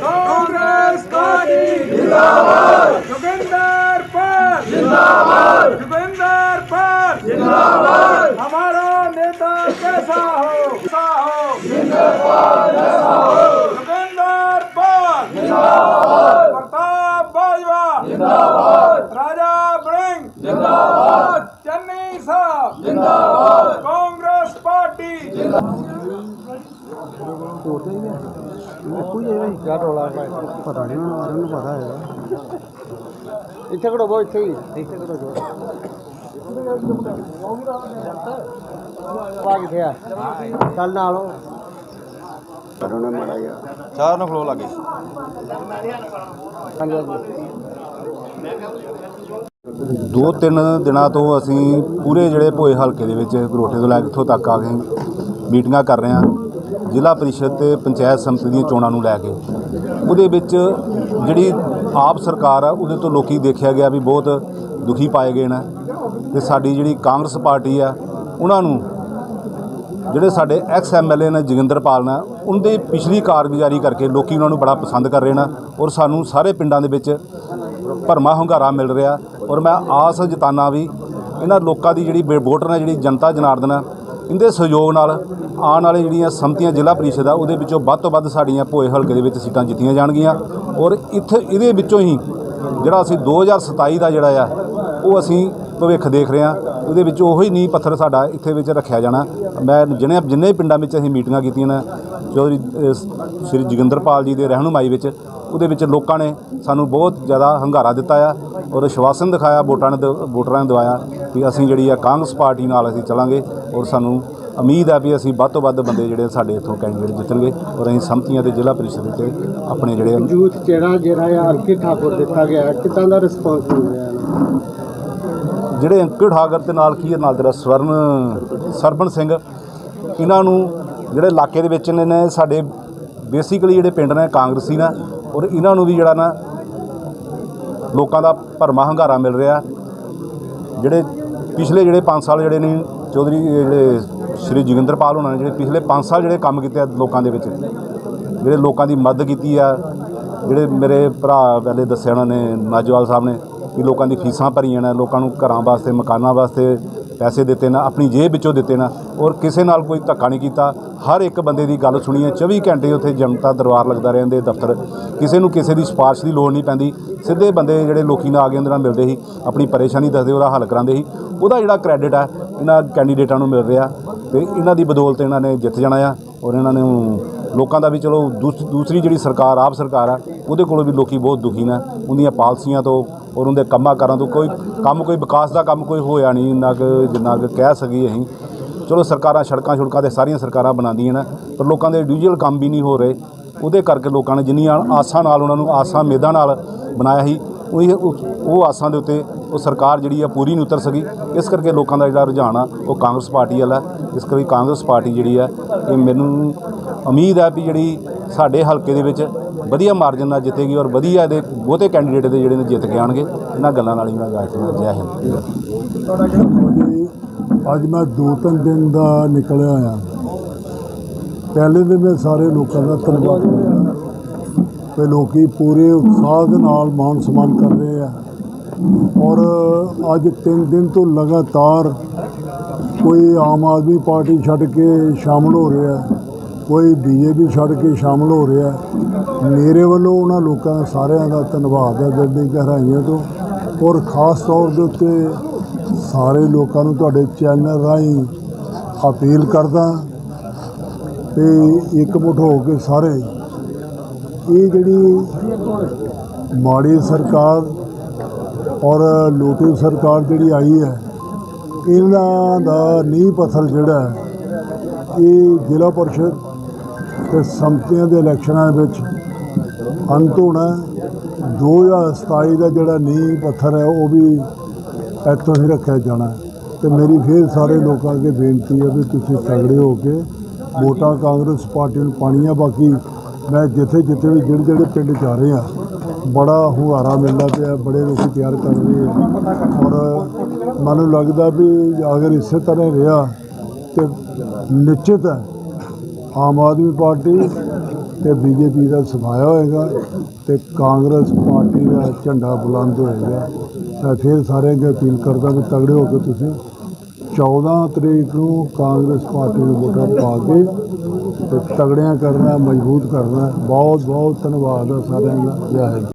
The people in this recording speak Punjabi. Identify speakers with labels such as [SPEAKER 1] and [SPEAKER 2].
[SPEAKER 1] ਕਾਂਗਰਸ ਪਾਰਟੀ ਜਿੰਦਾਬਾਦ। ਜੋਗਿੰਦਰ ਪਾਲ। ਜਿੰਦਾਬਾਦ। ਜੋਗਿੰਦਰ ਪਾਲ। ਜਿੰਦਾਬਾਦ। ਹਮਾਰਾ ਨੇਤਾ ਕੈਸਾ ਹੋ? ਕੈਸਾ ਹੋ? ਜਿੰਦਾਬਾਦ। ਕੈਸਾ ਹੋ? ਜੋਗਿੰਦਰ ਪਾਲ। ਜਿੰਦਾਬਾਦ। ਪ੍ਰਤਾਪ ਬਾਜਵਾ। ਜਿੰਦਾਬਾਦ। ਰਾਜਾ ਬ੍ਰਿੰਗ ਜਿੰਦਾਬਾਦ।
[SPEAKER 2] ਚੰਨੀ ਸਾਹਿਬ। ਜਿੰਦਾਬਾਦ। ਕਾਂਗਰਸ ਪਾਰਟੀ। ਜਿੰਦਾਬਾਦ ਇੱਥੇ ਖੜੋ ਬੋ ਇੱਥੇ ਹੀ। ਇੱਥੇ ਖੜੋ ਜੋ। ਆ ਕਿੱਥੇ ਆ? ਚੱਲ ਨਾਲ ਗਿਆ
[SPEAKER 3] ਚਾਰ ਨੂੰ ਖਲੋ ਲੱਗੇ।
[SPEAKER 2] ਹਾਂਜੀ
[SPEAKER 3] ਦੋ ਤਿੰਨ ਦਿਨਾਂ ਤੋਂ ਅਸੀਂ ਪੂਰੇ ਜਿਹੜੇ ਭੋਏ ਹਲਕੇ ਦੇ ਵਿੱਚ ਗਰੋਠੇ ਤੋਂ ਲੈ ਕੇ ਇੱਥੋਂ ਤੱਕ ਆ ਗਏ ਮੀਟਿੰਗਾਂ ਕਰ ਰਹੇ ਹਾਂ। ਜ਼ਿਲ੍ਹਾ ਪਰਿਸ਼ਦ ਤੇ ਪੰਚਾਇਤ ਸਮਿਤੀ ਦੀਆਂ ਚੋਣਾਂ ਨੂੰ ਲੈ ਕੇ ਉਹਦੇ ਵਿੱਚ ਜਿਹੜੀ ਆਪ ਸਰਕਾਰ ਆ, ਉਹਦੇ ਤੋਂ ਲੋਕੀ ਦੇਖਿਆ ਗਿਆ ਵੀ ਬਹੁਤ ਦੁਖੀ ਪਾਏ ਗਏ ਨੇ। ਤੇ ਸਾਡੀ ਜਿਹੜੀ ਕਾਂਗਰਸ ਪਾਰਟੀ ਆ, ਉਹਨਾਂ ਨੂੰ ਜਿਹੜੇ ਸਾਡੇ ਐਕਸ ਐਮਐਲਏ ਨੇ ਜੋਗਿੰਦਰਪਾਲ ਨੇ, ਉਹਦੇ ਪਿਛਲੀ ਕਾਰਗੁਜ਼ਾਰੀ ਕਰਕੇ ਲੋਕੀ ਉਹਨਾਂ ਨੂੰ ਬੜਾ ਪਸੰਦ ਕਰ ਰਹੇ ਨੇ ਔਰ ਸਾਨੂੰ ਸਾਰੇ ਪਿੰਡਾਂ ਦੇ ਵਿੱਚ ਭਰਮਾ ਹੁੰਗਾਰਾ ਮਿਲ ਰਿਹਾ ਔਰ ਮੈਂ ਆਸ ਜਤਾਨਾ ਵੀ ਇਹਨਾਂ ਲੋਕਾਂ ਦੀ ਜਿਹੜੀ ਵੋਟਰ ਨੇ, ਜਿਹੜੀ ਜਨਤਾ ਜਨਾਰਦਨ ਇਹਦੇ ਸਹਿਯੋਗ ਨਾਲ ਆਉਣ ਵਾਲੇ ਜਿਹੜੀਆਂ ਸੰਮਤੀਆਂ ਜ਼ਿਲ੍ਹਾ ਪਰਿਸ਼ਦ ਆ, ਉਹਦੇ ਵਿੱਚੋਂ ਵੱਧ ਤੋਂ ਵੱਧ ਸਾਡੀਆਂ ਭੋਏ ਹਲਕੇ ਦੇ ਵਿੱਚ ਸੀਟਾਂ ਜਿੱਤੀਆਂ ਜਾਣਗੀਆਂ। ਔਰ ਇੱਥੇ, ਇਹਦੇ ਵਿੱਚੋਂ ਹੀ ਜਿਹੜਾ ਅਸੀਂ 2027 ਦਾ ਜਿਹੜਾ ਆ, ਉਹ ਅਸੀਂ ਭਵਿੱਖ ਦੇਖ ਰਹੇ ਹਾਂ। ਉਹਦੇ ਵਿੱਚ ਉਹੀ ਨੀਂਹ ਪੱਥਰ ਸਾਡਾ ਇੱਥੇ ਵਿੱਚ ਰੱਖਿਆ ਜਾਣਾ। ਮੈਂ ਜਿੰਨੇ ਜਿੰਨੇ ਪਿੰਡਾਂ ਵਿੱਚ ਅਸੀਂ ਮੀਟਿੰਗਾਂ ਕੀਤੀਆਂ ਨੇ ਚੌਧਰੀ ਸ੍ਰੀ ਜੋਗਿੰਦਰਪਾਲ ਜੀ ਦੇ ਰਹਿਨੁਮਾਈ ਵਿੱਚ ਉਹਦੇ ਵਿੱਚ ਲੋਕਾਂ ਨੇ ਸਾਨੂੰ ਬਹੁਤ ਜ਼ਿਆਦਾ ਹੰਗਾਰਾ ਦਿੱਤਾ ਆ ਔਰ ਵਿਸ਼ਵਾਸਨ ਦਿਖਾਇਆ ਵੋਟਾਂ ਨੇ ਦ- ਵੋਟਰਾਂ ਨੇ ਦਵਾਇਆ ਕਿ ਅਸੀਂ ਜਿਹੜੀ ਆ ਕਾਂਗਰਸ ਪਾਰਟੀ ਨਾਲ ਅਸੀਂ ਚੱਲਾਂਗੇ ਔਰ ਸਾਨੂੰ ਉਮੀਦ ਹੈ ਵੀ ਅਸੀਂ ਵੱਧ ਤੋਂ ਵੱਧ ਬੰਦੇ ਜਿਹੜੇ ਸਾਡੇ ਇੱਥੋਂ ਕੈਂਡੀਡੇਟ ਜਿੱਤਣਗੇ ਔਰ ਅਸੀਂ ਸੰਮਤੀਆਂ ਤੇ ਜ਼ਿਲ੍ਹਾ ਪਰਿਸ਼ਦ ਤੇ ਆਪਣੇ ਜਿਹੜੇ
[SPEAKER 2] ਯੂਥ ਜਿਹੜਾ ਜਿਹੜਾ ਆ ਅਰਕੀ ਠਾਕੁਰ ਦਿੱਤਾ ਗਿਆ ਕਿੱਦਾਂ ਦਾ ਰਿਸਪੌਂਸ ਮਿਲ ਰਿਹਾ
[SPEAKER 3] ਜਿਹੜੇ ਅੰਕੜ ਠਾਕਰ ਤੇ ਨਾਲ ਕੀ ਨਾਲ ਤੇਰਾ ਸਵਰਨ ਸਰਬਣ ਸਿੰਘ। ਇਹਨਾਂ ਨੂੰ ਜਿਹੜੇ ਇਲਾਕੇ ਦੇ ਵਿੱਚ ਨੇ ਨੇ ਸਾਡੇ ਬੇਸਿਕਲੀ ਜਿਹੜੇ ਪਿੰਡ ਨੇ ਕਾਂਗਰਸੀ ਨੇ ਔਰ ਇਹਨਾਂ ਨੂੰ ਵੀ ਜਿਹੜਾ ਨਾ ਲੋਕਾਂ ਦਾ ਭਰਮਾ ਹੰਗਾਰਾ ਮਿਲ ਰਿਹਾ। ਜਿਹੜੇ ਪਿਛਲੇ ਜਿਹੜੇ 5 ਸਾਲ ਜਿਹੜੇ ਨੇ, ਚੌਧਰੀ ਜਿਹੜੇ ਸ਼੍ਰੀ ਜੋਗਿੰਦਰਪਾਲ ਹੋਣਾ ਨੇ, ਜਿਹੜੇ ਪਿਛਲੇ 5 ਸਾਲ ਜਿਹੜੇ ਕੰਮ ਕੀਤੇ ਆ ਲੋਕਾਂ ਦੇ ਵਿੱਚ, ਜਿਹੜੇ ਲੋਕਾਂ ਦੀ ਮਦਦ ਕੀਤੀ ਆ, ਜਿਹੜੇ ਮੇਰੇ ਭਰਾ ਪਹਿਲੇ ਦੱਸਿਆ ਉਹਨਾਂ ਨੇ, ਨਾਜਵਾਲ ਸਾਹਿਬ ਨੇ ਕਿ ਲੋਕਾਂ ਦੀ ਫੀਸਾਂ ਭਰੀਆਂ ਨੇ, ਲੋਕਾਂ ਨੂੰ ਘਰਾਂ ਵਾਸਤੇ, ਮਕਾਨਾਂ ਵਾਸਤੇ ਪੈਸੇ ਦਿੱਤੇ ਨਾ, ਆਪਣੀ ਜੇਬ ਵਿੱਚੋਂ ਦਿੱਤੇ ਨਾ, ਔਰ ਕਿਸੇ ਨਾਲ ਕੋਈ ਧੱਕਾ ਨਹੀਂ ਕੀਤਾ। ਹਰ ਇੱਕ ਬੰਦੇ ਦੀ ਗੱਲ ਸੁਣੀ ਹੈ 24 ਘੰਟੇ ਉੱਥੇ ਜਨਤਾ ਦਰਬਾਰ ਲੱਗਦਾ ਰਹਿੰਦੇ, ਦਫ਼ਤਰ। ਕਿਸੇ ਨੂੰ ਕਿਸੇ ਦੀ ਸਿਫਾਰਿਸ਼ ਦੀ ਲੋੜ ਨਹੀਂ ਪੈਂਦੀ। ਸਿੱਧੇ ਬੰਦੇ ਜਿਹੜੇ ਲੋਕੀ ਨਾਲ ਆ ਕੇ ਉਹਦੇ ਨਾਲ ਮਿਲਦੇ ਸੀ, ਆਪਣੀ ਪਰੇਸ਼ਾਨੀ ਦੱਸਦੇ, ਉਹਦਾ ਹੱਲ ਕਰਾਉਂਦੇ ਸੀ। ਉਹਦਾ ਜਿਹੜਾ ਕ੍ਰੈਡਿਟ ਆ, ਇਹਨਾਂ ਕੈਂਡੀਡੇਟਾਂ ਨੂੰ ਮਿਲ ਰਿਹਾ। ਤੇ ਇਹਨਾਂ ਦੀ ਬਦੌਲਤ ਇਹਨਾਂ ਨੇ ਜਿੱਤ ਜਾਣਾ ਆ, ਔਰ ਇਹਨਾਂ ਨੂੰ ਲੋਕਾਂ ਦਾ ਵੀ ਚਲੋ, ਦੂਸ- ਦੂਸਰੀ ਜਿਹੜੀ ਸਰਕਾਰ, ਆਪ ਸਰਕਾਰ ਆ, ਉਹਦੇ ਕੋਲੋਂ ਵੀ ਲੋਕੀ ਬਹੁਤ ਦੁਖੀ ਨੇ। ਉਹਦੀਆਂ ਪਾਲਸੀਆਂ ਤੋਂ ਔਰ ਉਹਦੇ ਕੰਮਾਂ ਕਾਰਾਂ ਤੋਂ ਕੋਈ ਕੰਮ ਕੋਈ ਵਿਕਾਸ ਦਾ ਕੰਮ ਕੋਈ ਹੋਇਆ ਨਹੀਂ ਇੰਨਾ ਕੁ ਜਿੰਨਾ ਕੁ ਕਹਿ ਸਕੀਏ ਅਸੀਂ। ਚਲੋ ਸਰਕਾਰਾਂ ਸੜਕਾਂ ਛੁੜਕਾਂ ਤੇ ਸਾਰੀਆਂ ਸਰਕਾਰਾਂ ਬਣਾਉਂਦੀਆਂ ਨੇ, ਪਰ ਲੋਕਾਂ ਦੇ ਇੰਡੀਵਿਜੂਅਲ ਕੰਮ ਵੀ ਨਹੀਂ ਹੋ ਰਹੇ। ਉਹਦੇ ਕਰਕੇ ਲੋਕਾਂ ਨੇ ਜਿੰਨੀਆਂ ਆਸਾਂ ਨਾਲ ਉਹਨਾਂ ਨੂੰ ਆਸਾਂ ਮੇਦਾਂ ਨਾਲ ਬਣਾਇਆ ਸੀ, ਉਹੀ ਉਹ ਉਹ ਆਸਾਂ ਦੇ ਉੱਤੇ ਉਹ ਸਰਕਾਰ ਜਿਹੜੀ ਆ ਪੂਰੀ ਨਹੀਂ ਉਤਰ ਸਕੀ। ਇਸ ਕਰਕੇ ਲੋਕਾਂ ਦਾ ਜਿਹੜਾ ਰੁਝਾਨ ਆ, ਉਹ ਕਾਂਗਰਸ ਪਾਰਟੀ ਵਾਲਾ ਇਸ ਕਰਕੇ ਕਾਂਗਰਸ ਪਾਰਟੀ ਜਿਹੜੀ ਆ, ਇਹ ਮੈਨੂੰ ਉਮੀਦ ਹੈ ਵੀ ਜਿਹੜੀ ਸਾਡੇ ਹਲਕੇ ਦੇ ਵਿੱਚ ਵਧੀਆ ਮਾਰਜਨ ਨਾਲ ਜਿੱਤੇਗੀ ਔਰ ਵਧੀਆ ਦੇ ਬਹੁਤੇ ਕੈਂਡੀਡੇਟ ਦੇ ਜਿਹੜੇ ਨੇ ਜਿੱਤ ਕੇ ਆਣਗੇ ਇਹਨਾਂ ਗੱਲਾਂ ਨਾਲ ਹੀ ਮੈਂ ਰਾਜ ਜੈ ਹਿੰਦ
[SPEAKER 4] ਅੱਜ ਮੈਂ ਦੋ ਤਿੰਨ ਦਿਨ ਦਾ ਨਿਕਲਿਆ ਆ। ਪਹਿਲੇ ਦਿਨ ਮੈਂ ਸਾਰੇ ਲੋਕਾਂ ਦਾ ਧੰਨਵਾਦ ਕਰਦਾ ਕਿ ਲੋਕੀ ਪੂਰੇ ਉਤਸ਼ਾਹ ਦੇ ਨਾਲ ਮਾਨ ਸਨਮਾਨ ਕਰ ਰਹੇ ਆ। ਔਰ ਅੱਜ ਤਿੰਨ ਦਿਨ ਤੋਂ ਲਗਾਤਾਰ ਕੋਈ ਆਮ ਆਦਮੀ ਪਾਰਟੀ ਛੱਡ ਕੇ ਸ਼ਾਮਲ ਹੋ ਰਿਹਾ। ਕੋਈ ਬੀਜੇਪੀ ਛੱਡ ਕੇ ਸ਼ਾਮਲ ਹੋ ਰਿਹਾ ਮੇਰੇ ਵੱਲੋਂ ਉਹਨਾਂ ਲੋਕਾਂ ਦਾ ਸਾਰਿਆਂ ਦਾ ਧੰਨਵਾਦ ਹੈ ਦਿਲ ਦੀ ਗਹਿਰਾਈਆਂ ਤੋਂ ਔਰ ਖਾਸ ਤੌਰ ਦੇ ਉੱਤੇ ਸਾਰੇ ਲੋਕਾਂ ਨੂੰ ਤੁਹਾਡੇ ਚੈਨਲ ਰਾਹੀਂ ਅਪੀਲ ਕਰਦਾ ਤੇ ਇੱਕ ਹੋ ਕੇ ਸਾਰੇ। ਇਹ ਜਿਹੜੀ ਮਾੜੀ ਸਰਕਾਰ ਔਰ ਲੋਟੂ ਸਰਕਾਰ ਜਿਹੜੀ ਆਈ ਹੈ, ਇਹਨਾਂ ਦਾ ਨੀਂਹ ਪੱਥਰ ਜਿਹੜਾ ਇਹ ਜ਼ਿਲ੍ਹਾ ਪਰਿਸ਼ਦ ਤੇ ਸੰਮਤੀਆਂ ਦੇ ਇਲੈਕਸ਼ਨਾਂ ਦੇ ਵਿੱਚ ਅੰਤ ਹੋਣਾ ਹੈ। 2027 ਦਾ ਜਿਹੜਾ ਨੀਂਹ ਪੱਥਰ ਹੈ, ਉਹ ਵੀ ਇੱਥੋਂ ਹੀ ਰੱਖਿਆ ਜਾਣਾ ਹੈ। ਤੇ ਮੇਰੀ ਫੇਰ ਸਾਰੇ ਲੋਕਾਂ ਅੱਗੇ ਬੇਨਤੀ ਹੈ ਵੀ ਤੁਸੀਂ ਤਗੜੇ ਹੋ ਕੇ ਵੋਟਾਂ ਕਾਂਗਰਸ ਪਾਰਟੀ ਨੂੰ ਪਾਣੀਆਂ ਬਾਕੀ ਮੈਂ ਜਿੱਥੇ ਜਿੱਥੇ ਵੀ ਜਿਹੜੇ ਜਿਹੜੇ ਪਿੰਡ ਜਾ ਰਹੇ ਆ ਬੜਾ ਹੁਆਰਾ ਮਿਲਦਾ ਪਿਆ, ਬੜੇ ਲੋਕੀ ਪਿਆਰ ਕਰ ਰਹੇ ਆ ਔਰ ਮੈਨੂੰ ਲੱਗਦਾ ਵੀ ਅਗਰ ਇਸੇ ਤਰ੍ਹਾਂ ਰਿਹਾ ਤੇ ਨਿਸ਼ਚਿਤ ਹੈ ਆਮ ਆਦਮੀ ਪਾਰਟੀ ਤੇ ਬੀਜੇਪੀ ਦਾ ਸਫਾਇਆ ਹੋਏਗਾ ਤੇ ਕਾਂਗਰਸ ਪਾਰਟੀ ਦਾ ਝੰਡਾ ਬੁਲੰਦ ਹੋਏਗਾ। ਮੈਂ ਫਿਰ ਸਾਰਿਆਂ ਅੱਗੇ ਅਪੀਲ ਕਰਦਾ ਕਿ ਤਗੜੇ ਹੋ ਕੇ ਤੁਸੀਂ 14 ਤਰੀਕ ਨੂੰ ਕਾਂਗਰਸ ਪਾਰਟੀ ਨੂੰ ਵੋਟਾਂ ਪਾ ਕੇ ਤੇ ਤਗੜਿਆਂ ਕਰਨਾ, ਮਜ਼ਬੂਤ ਕਰਨਾ। ਬਹੁਤ ਬਹੁਤ ਧੰਨਵਾਦ ਆ ਸਾਰਿਆਂ ਦਾ। ਜੈ ਹਿੰਦ।